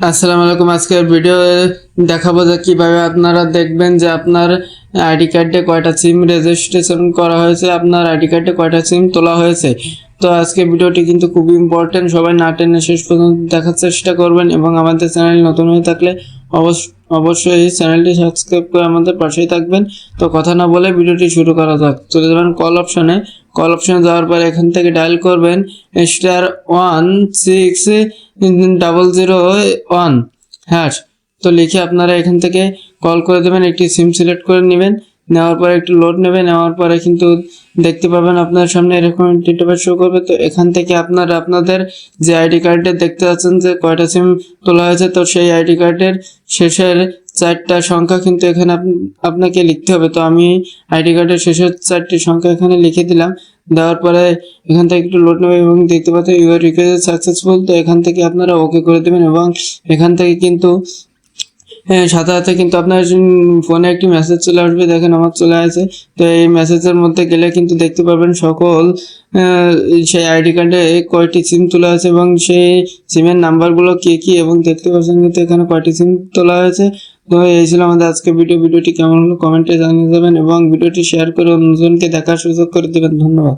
আসসালামু আলাইকুম। আজকের ভিডিও দেখাবো যে কীভাবে আপনারা দেখবেন যে আপনার আইডি কার্ডে কয়টা সিম রেজিস্ট্রেশন করা হয়েছে, আপনার আইডি কার্ডে কয়টা সিম তোলা হয়েছে। তো আজকে ভিডিওটি কিন্তু খুবই ইম্পর্টেন্ট সবাই না টেনে শেষ পর্যন্ত দেখার চেষ্টা করবেন এবং আমাদের চ্যানেল নতুন হয়ে থাকলে অবশ্যই এই চ্যানেলটি সাবস্ক্রাইব করে আমাদের পাশেই থাকবেন। তো কথা না বলে ভিডিওটি শুরু করা যাক। চলে যাবেন কল অপশনে কল অপশনে যাওয়ার পর এখান থেকে ডায়াল করবেন। Star one six double zero one হ্যাঁ তো লিখে আপনারা এখান থেকে কল করে দেবেন, একটি সিম সিলেক্ট করে নেবেন। নেওয়ার পরে একটু লোড নেবে, নেওয়ার পরে কিন্তু দেখতে পাবেন আপনার সামনে এরকম ডিটেলস শো করবে। তো এখান থেকে আপনারা আপনাদের যে আইডি কার্ডে দেখতে পাচ্ছেন যে কয়টা সিম তোলা হয়েছে, তো সেই আইডি কার্ডের শেষের চারটা সংখ্যা কিন্তু এখানে আপ- আপনাকে লিখতে হবে। তো আমি আইডি কার্ডের শেষের চারটি সংখ্যা এখানে লিখে দিলাম। দেওয়ার পরে এখান থেকে একটু লোড নেবে এবং দেখতে পাচ্ছেন ইউআর রিকোয়েস্ট সাকসেসফুল তো এখান থেকে আপনারা ওকে করে দেবেন এবং এখান থেকে কিন্তু হ্যাঁ সাথে সাথে কিন্তু আপনার ফোনে একটি মেসেজ চলে আসবে, দেখেন আমার চলে আসে। তো এই মেসেজের মধ্যে গেলে কিন্তু দেখতে পারবেন সকল সেই আইডি কার্ডে কয়টি সিম তোলা হয়েছে এবং সেই সিমের নাম্বারগুলো কি কি এবং দেখতে পাচ্ছেন কিন্তু এখানে কয়টি সিম তোলা হয়েছে। তো এই ছিল আমাদের আজকে ভিডিও ভিডিওটি কেমন হলো কমেন্টে জানিয়ে দেবেন এবং ভিডিওটি শেয়ার করে অন্যজনকে দেখার সুযোগ করে দেবেন। ধন্যবাদ।